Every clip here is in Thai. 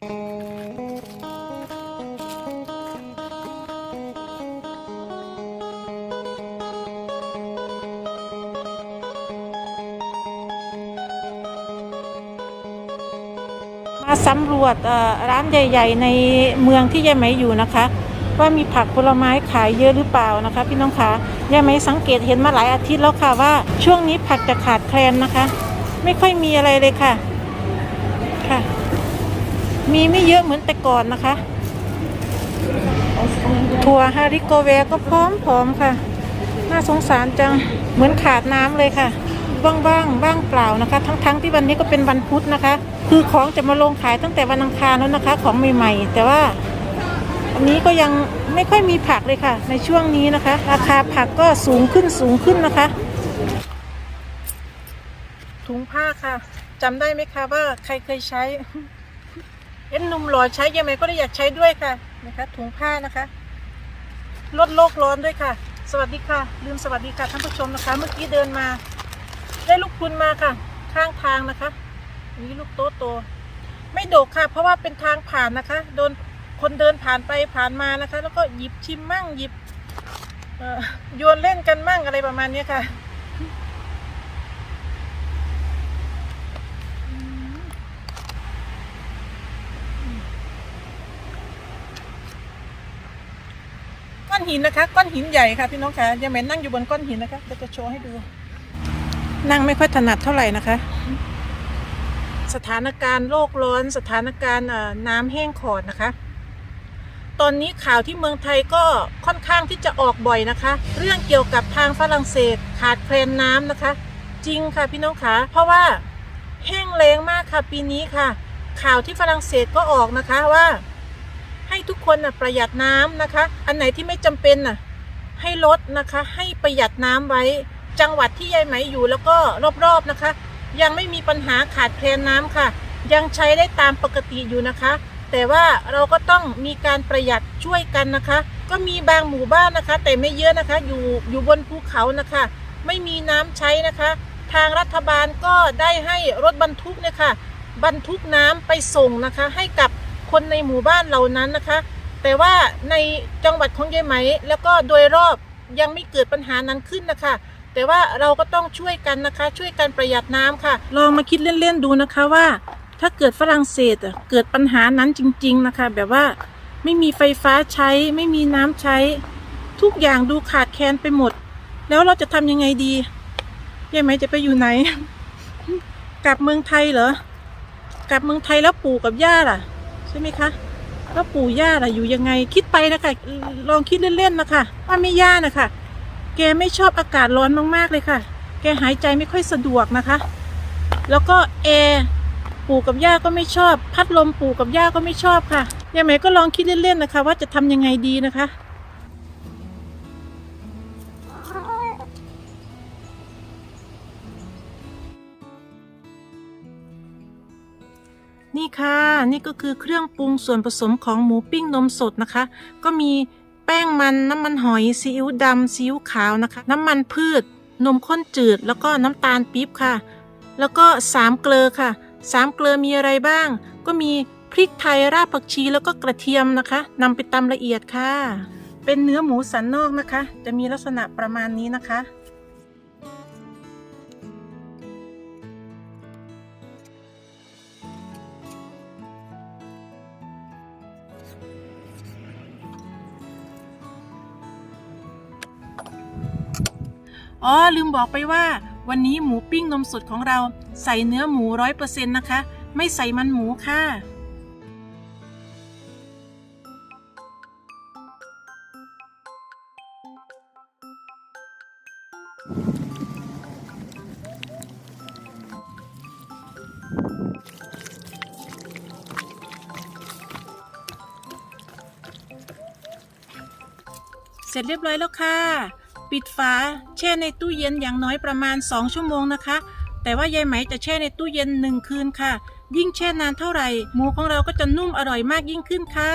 มาสำรวจร้านใหญ่ ๆ ในเมืองที่ยายไหมอยู่นะคะ ว่ามีผักผลไม้ขายเยอะหรือเปล่านะคะ พี่น้องคะยายไหมสังเกตเห็นมาหลายอาทิตย์แล้วค่ะว่าช่วงนี้ผักจะขาดแคลนนะคะ ไม่ค่อยมีอะไรเลยค่ะ มีไม่เยอะเหมือนแต่ก่อนนะคะ ถั่วฮาริโกเวก็พร้อมๆค่ะ น่าสงสารจังเหมือนขาดน้ำเลยค่ะว่างๆว่างเปล่านะคะ ทั้งๆที่วันนี้ก็เป็นวันพุธนะคะ คือของจะมาลงขายตั้งแต่วันอังคารแล้วนะคะ ของใหม่ๆ แต่ว่าอันนี้ก็ยังไม่ค่อยมีผักเลยค่ะ ในช่วงนี้นะคะ ราคาผักก็สูงขึ้นสูงขึ้นนะคะ ถุงผ้าค่ะจำได้ไหมคะว่าใครเคยใช้ เอ็นนุ่มหล่อใช้ยังไงก็ได้อยากใช้ด้วยค่ะนะคะถุงผ้านะคะ ลดโลกร้อนด้วยค่ะ สวัสดีค่ะ ลืมสวัสดีค่ะท่านผู้ชมนะคะ เมื่อกี้เดินมา ได้ลูกคุณมาค่ะ ข้างทางนะคะนนี้ลูกโตโตๆไม่โดกค่ะ เพราะว่าเป็นทางผ่านนะคะ โดนคนเดินผ่านไปผ่านมานะคะ แล้วก็หยิบชิมมั่งหยิบโยนเล่นกันมั่งอะไรประมาณนี้ค่ะ หินนะคะ ก้อนหินใหญ่ค่ะพี่น้องค่ะยังเหม็นนั่งอยู่บนก้อนหินนะคะเดี๋ยวจะโชว์ให้ดู นั่งไม่ค่อยถนัดเท่าไหร่นะคะ สถานการณ์โลกร้อนสถานการณ์น้ำแห้งขอดนะคะ ตอนนี้ข่าวที่เมืองไทยก็ค่อนข้างที่จะออกบ่อยนะคะ เรื่องเกี่ยวกับทางฝรั่งเศสขาดแคลนน้ำนะคะ จริงค่ะพี่น้องคะเพราะว่าแห้งแล้งมากค่ะปีนี้ค่ะ ข่าวที่ฝรั่งเศสก็ออกนะคะว่า ให้ทุกคนนะประหยัดน้ำนะคะ อันไหนที่ไม่จำเป็นน่ะให้ลดนะคะ ให้ประหยัดน้ำไว้ จังหวัดที่ยายไหมอยู่แล้วก็รอบๆนะคะ ยังไม่มีปัญหาขาดแคลนน้ำค่ะ ยังใช้ได้ตามปกติอยู่นะคะ แต่ว่าเราก็ต้องมีการประหยัดช่วยกันนะคะ ก็มีบางหมู่บ้านนะคะ แต่ไม่เยอะนะคะ อยู่อยู่บนภูเขานะคะ ไม่มีน้ำใช้นะคะ ทางรัฐบาลก็ได้ให้รถบรรทุกเนี่ยค่ะบรรทุกน้ำไปส่งนะคะ ให้กับ คนในหมู่บ้านเหล่านั้นนะคะ แต่ว่าในจังหวัดของยายไหม แล้วก็โดยรอบยังไม่เกิดปัญหานั้นขึ้นนะคะ แต่ว่าเราก็ต้องช่วยกันนะคะ ช่วยกันประหยัดน้ำค่ะ ลองมาคิดเล่นๆดูนะคะว่า ถ้าเกิดฝรั่งเศสเกิดปัญหานั้นจริง ๆนะคะ แบบว่าไม่มีไฟฟ้าใช้ ไม่มีน้ำใช้ ทุกอย่างดูขาดแคลนไปหมด แล้วเราจะทำยังไงดียายไหมจะไปอยู่ไหน กลับเมืองไทยเหรอกลับเมืองไทยแล้วปู่กับย่าล่ะ ใช่ไหมคะแล้วปู่ย่าล่ะอยู่ยังไงคิดไปนะคะลองคิดเล่นๆนะคะว่าไม่ย่านะคะแกไม่ชอบอากาศร้อนมากๆเลยค่ะ แกหายใจไม่ค่อยสะดวกนะคะ แล้วก็แอร์ปู่กับย่าก็ไม่ชอบ พัดลมปู่กับย่าก็ไม่ชอบค่ะยายไหมก็ลองคิดเล่นๆนะคะ ว่าจะทำยังไงดีนะคะ ค่ะ นี่ก็คือเครื่องปรุงส่วนผสมของหมูปิ้งนมสดนะคะ ก็มีแป้งมันน้ำมันหอยซีอิ๊วดำซีอิ๊วขาวนะคะ น้ำมันพืช นมข้นจืด แล้วก็น้ำตาลปี๊บค่ะ แล้วก็สามเกลือค่ะสามเกลือมีอะไรบ้าง ก็มีพริกไทยรากผักชีแล้วก็กระเทียมนะคะนำไปตำละเอียดค่ะ เป็นเนื้อหมูสันนอกนะคะ จะมีลักษณะประมาณนี้นะคะ อ๋อลืมบอกไปว่า วันนี้หมูปิ้งนมสดของเรา ใส่เนื้อหมูร้อยเปอร์เซ็นต์นะคะ ไม่ใส่มันหมูค่ะเสร็จเรียบร้อยแล้วค่ะ ปิดฝาแช่ในตู้เย็นอย่างน้อยประมาณ 2 ชั่วโมงนะคะ แต่ว่ายายไหมจะแช่ในตู้เย็น 1 คืนค่ะ ยิ่งแช่นานเท่าไหร่ หมูของเราก็จะนุ่มอร่อยมากยิ่งขึ้นค่ะ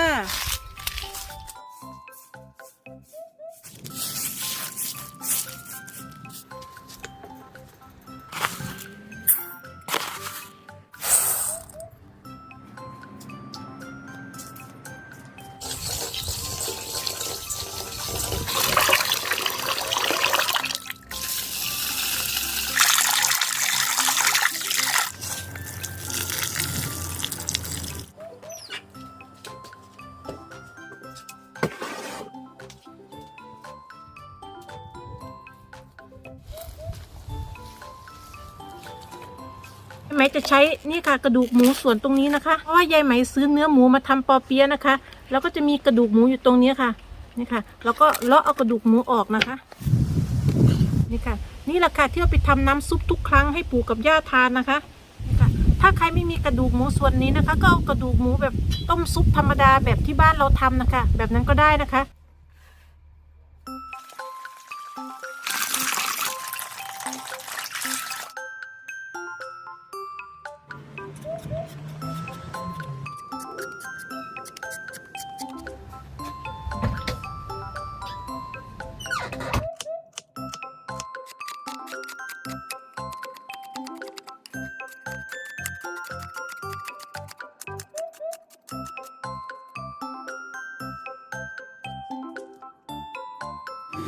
จะใช้นี่ค่ะกระดูกหมูส่วนตรงนี้นะคะ เพราะว่ายายไหมซื้อเนื้อหมูมาทำปอเปี๊ยะนะคะ แล้วก็จะมีกระดูกหมูอยู่ตรงนี้ค่ะ นี่ค่ะ แล้วก็เลาะเอากระดูกหมูออกนะคะ นี่ค่ะ นี่แหละค่ะที่เอาไปทำน้ำซุปทุกครั้งให้ปู่กับย่าทานนะคะนี่ค่ะ ถ้าใครไม่มีกระดูกหมูส่วนนี้นะคะ ก็เอากระดูกหมูแบบต้มซุปธรรมดาแบบที่บ้านเราทำนะคะ แบบนั้นก็ได้นะคะ น้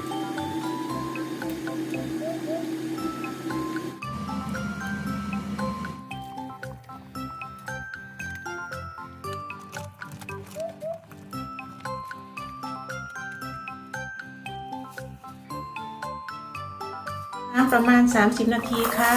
ำประมาณ 30 นาทีค่ะ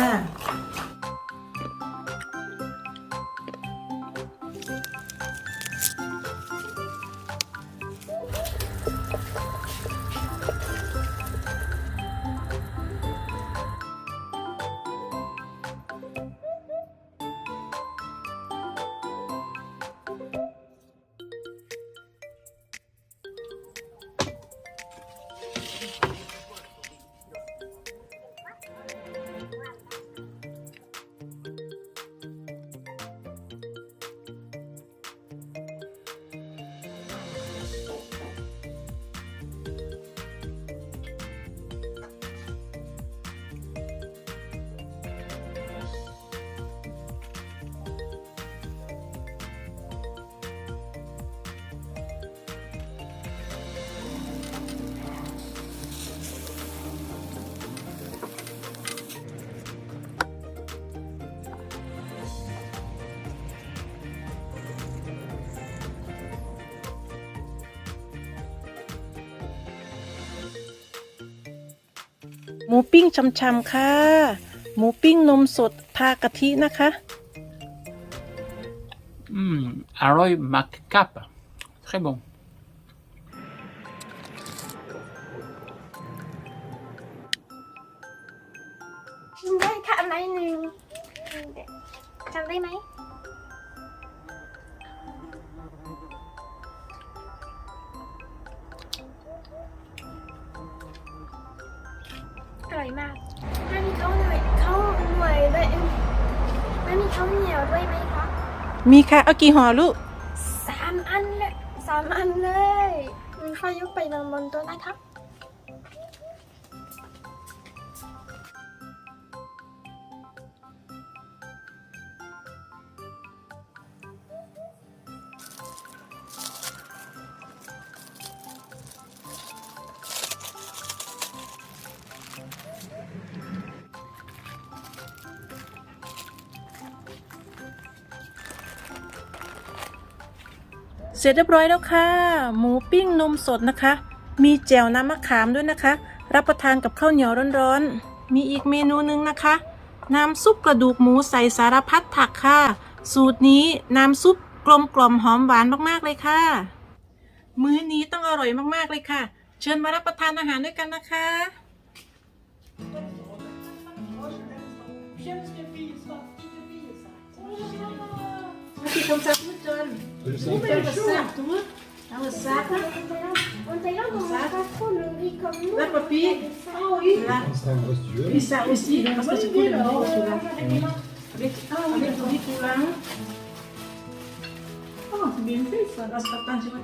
มูปิ้งชำๆค่ะ หมูปิ้งนมสดทากะทินะคะ Hmm, Aroy McCap. Très bon. ชิมได้ค่ะไหมหนึ่งจำได้ไหม ข้าวเหนียวด้วยไหมคะมีค่ะ เอากี่ห่อลูกสามอันเลยสามอันเลยมีข้าวยกไปนอนบนโต๊ะนะคะ เสร็จเรียบร้อยแล้วค่ะ หมูปิ้งนมสดนะคะ มีแจ่วน้ำมะขามด้วยนะคะ รับประทานกับข้าวเหนียวร้อนๆ มีอีกเมนูหนึงนะคะ น้ำซุปกระดูกหมูใส่สารพัดผักค่ะ สูตรนี้น้ำซุปกลมกล่อมหอมหวานมากๆเลยค่ะ มื้อนี้ต้องอร่อยมากๆเลยค่ะ เชิญมารับประทานอาหารด้วยกันนะคะ Aqui, como ça coûte, John Quel sac, tu vois La papille. Ah oui. Et ça aussi, parce que c'est pour le là. Avec, ah oui. Oh, c'est bien fait ça. Je vais.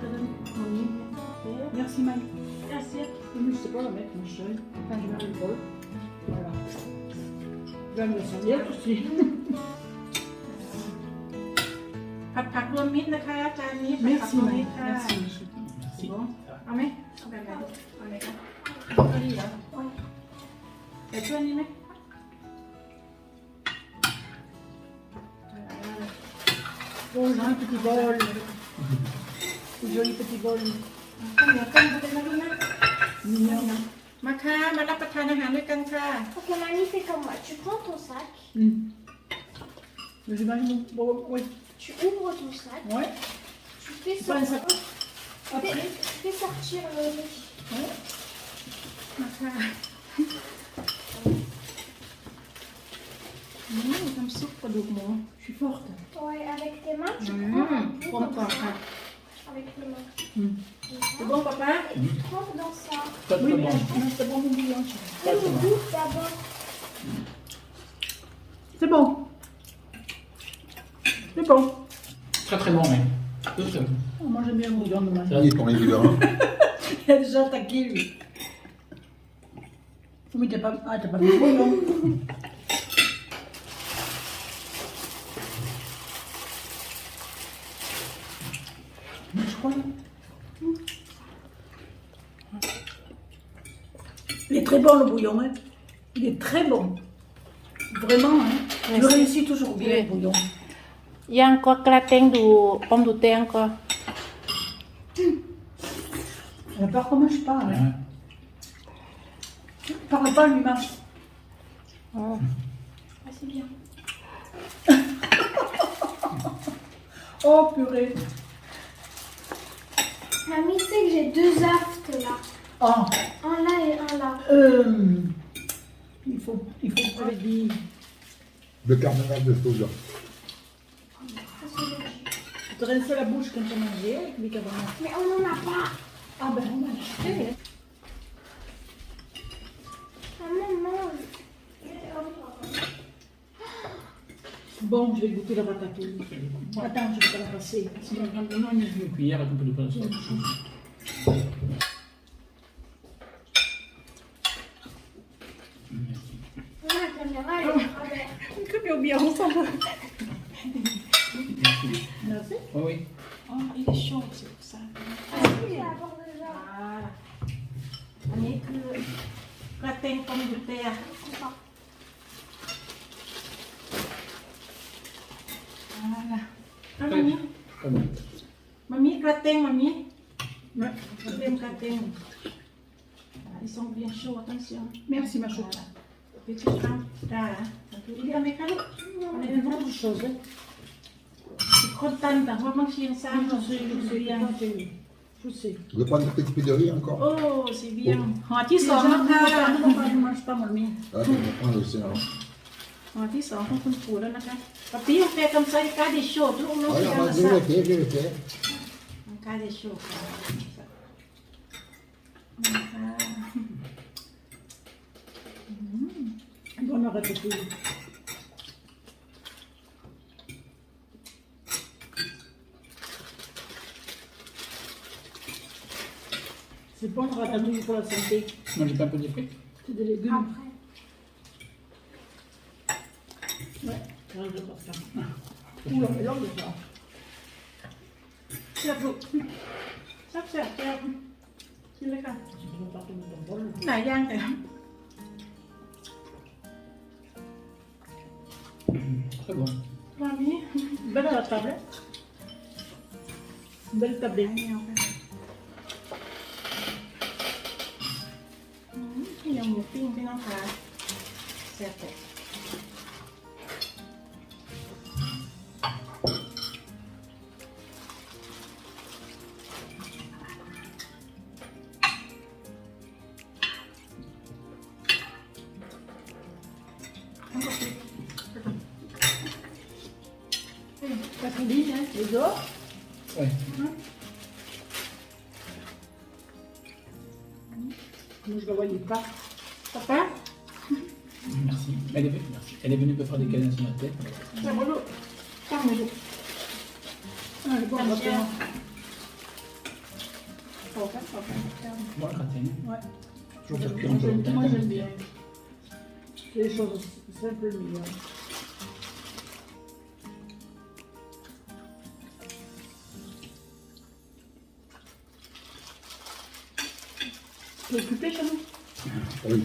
Merci, Maï. Merci. Je ne sais pas la mettre, ma chérie. Enfin, je vais le bol. Voilà. Je vais me servir aussi. ผัดผักรวมมิตรนะคะ จานนี้ผัดผัก Merci รวมมิต Mike. รค่ะ Merci mon chéri. Bon. เอาไหมเอาแบบไหนเอาไหนคะเอาอันนี้เหรอแต่ช่วยนี้ไหม Bon, j'ai un petit bol. Un joli petit bol. ข้าวเหนียวต้มก็ได้นะลูกนะ Mignon. มาค่ะมารับประทานอาหารด้วยกันค่ะ Ok, Mamie, fais comme moi. Tu prends ton sac Mm. Mais j'imagine, bon, oui. Tu ouvres ton sac. Ouais. Tu fais sortir, Après. Tu fais, sortir euh, le ouais. Mmh, comme ça, pas d'augment. Je suis forte. Ouais, avec tes mains, tu mmh, prends. Avec tes mains. C'est bon, papa? Et tu trempes dans ça. Oui, bien, c'est bon, mon bouillon. Le. C'est bon. C'est bon. Très très bon, mais. Très bon. Oh, moi, j'aime bien le bouillon de ma Ça, Il est ton évident. Il a déjà attaqué, lui. Oui, t'as pas, ah, t'as pas mis le bouillon. Mais je crois. Il est très bon, le bouillon. Hein. Il est très bon. Vraiment, hein. Je Merci. réussis toujours bien, Oui. le bouillon y encore gratin du pomme de terre encore. Elle a peur comment je parle. Hein. Parle pas l'humain. Oh. Ah, c'est bien. oh purée. Mamie, tu sais que j'ai deux aftes là. Oh. Un là et un là. Euh, il faut, que je dise. Le carnaval de Souza te rinces la bouche quand tu as mangé avec les carbonates. Mais on n'en a pas. Ah ben, on a acheté. Maman, mange. Bon, je vais goûter la ratatouille. Attends, je vais te la passer. Sinon, non, a une cuillère avec un peu de pain. À travers. que bien ensemble Merci. oi Oui. ele il est chaud, c'est pour ça. Ah oui, Voilà. On est que gratin pomme de terre. Voilà. Ah, mamie Mamie, gratin, mamie. Gratin, gratin. Ils sont bien chauds, attention. Merci, ma chouette. Voilà. Petite femme. Là, hein. Il est américain. On est vraiment chose. Hein. C'est content d'avoir mangé ça. Je sais, je sais, bien. je sais. Je sais. Vous voulez prendre une petite pile de riz encore Oh, c'est bien. ห่อที่ส Si อง on แล้วค่ะ ne mange pas, mamie. Ah, je vais prendre aussi. alors. ห่อที่สองของคุณปู่แล้วนะคะปะปี้ on fait comme ça, il y a des choses. Tout le monde Ah, fait non, comme moi, je ça. vais le faire, je vais le faire. Un cas des choses. comme ça. Comme ça. Bonne ratatouille. C'est bon, on ratatouille pour la santé. Manger un peu de frites C'est des légumes. Ouais, ah, c'est vrai que ça. Ouh ça. C'est. Ça, c'est la. C'est le cas. Pas tout le il. Mmh, très bon. Belle la. Belle tablette. ยวค่ะอืมเหนียวหมูปิ้งพี่น้องคะแซ่บแต่ T'as tout dit, hein Les autres Ouais. Moi, je ne la voyais pas. Merci. Elle est, venue, me faire des câlins sur ma tête. C'est Ferme-le. Ah, le le Ouais. Toujours faire cuire. Moi, j'aime bien. Les choses simples, Oui.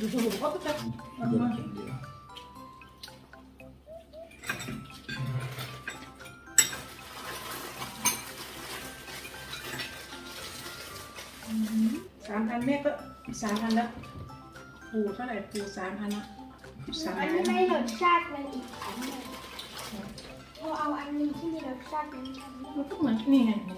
De jour au droit peut-être Ah, ouais. สามอันแม่ก็สามอันแล้วปูเท่าไหร่ปูสามอันละสามอัอันนนี้ไม่รสชาติมันอีกอันหนึงพอเอาอันหนึงที่มีรสชาติมันอีกอันหนึงมันก็เหมือนนี่ไงเ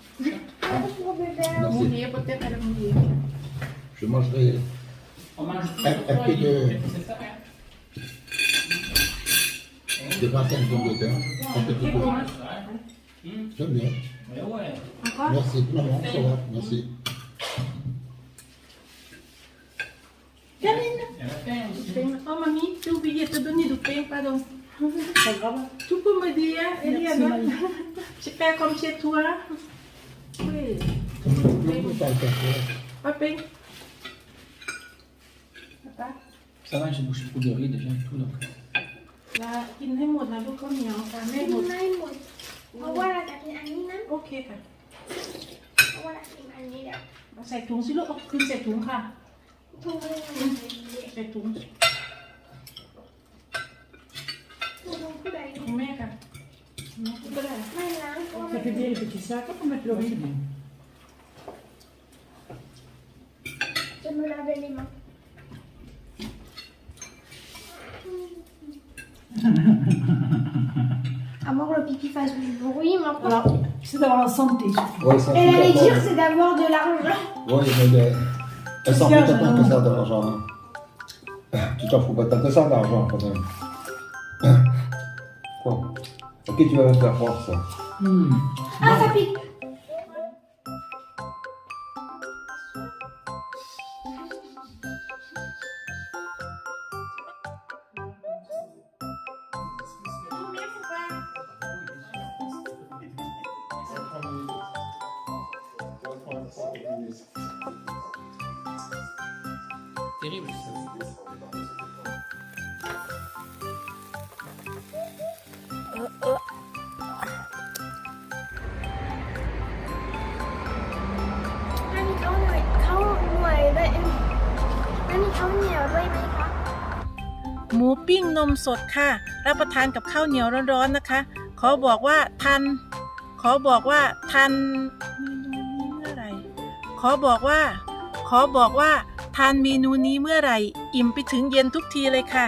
mon. Merci. Peut-être. Je mangerai On mange Un- un peu de- C'est ça, hein des grattins de pommes de terre. Un petit peu. Ouais. J'aime bien. Mais ouais. Encore? Merci. Ça va. Merci. Aussi. Oh mamie, j'ai oublié de te donner du pain, pardon. Pas grave. Tu peux me dire, Eliana. Je fais comme chez toi. Oui. Non, non, pas le café. Pas pain. Papa, Ça va, j'ai bouché beaucoup de riz déjà et tout. Donc. ลากินให้หมดนะลูกข้าวเหนียวค่ะแม่หมดไม่หมด เพราะว่าเราจะกินอันนี้นะ โอเคค่ะเพราะว่าเรากินอันนี้แล้วเอาใส่ถุงสิลูกเอาขึ้นใส่ถุงค่ะ ทุกเรื่องใส่ถุงทุกเรื่องผู้ใดของแม่ค่ะ Ça fait bien les petits sacs. Peut mettre le riz. จะ me laver les mains. À moins que le pipi fasse du bruit, mais après- Voilà. C'est d'avoir la santé. Ouais, ça Et fout la mort. c'est d'avoir de l'argent. Ouais, mais les- elles s'en foutent pas tant que ça de l'argent. hein. Tu t'en fous pas tant que ça d'argent quand même. Quoi? O que tiver dentro da força? Hum. Ah, sabe? Nhiều đây mấy คะหมูปิ้งนมสดค่ะ รับประทานกับข้าวเหนียวร้อนๆนะคะ ขอบอกว่าทัน ขอบอกว่าทันเมนูนี้เมื่อไหร่ขอบอกว่า ขอบอกว่าทานเมนูนี้เมื่อไหร่ อิ่มไปถึงเย็นทุกทีเลยค่ะ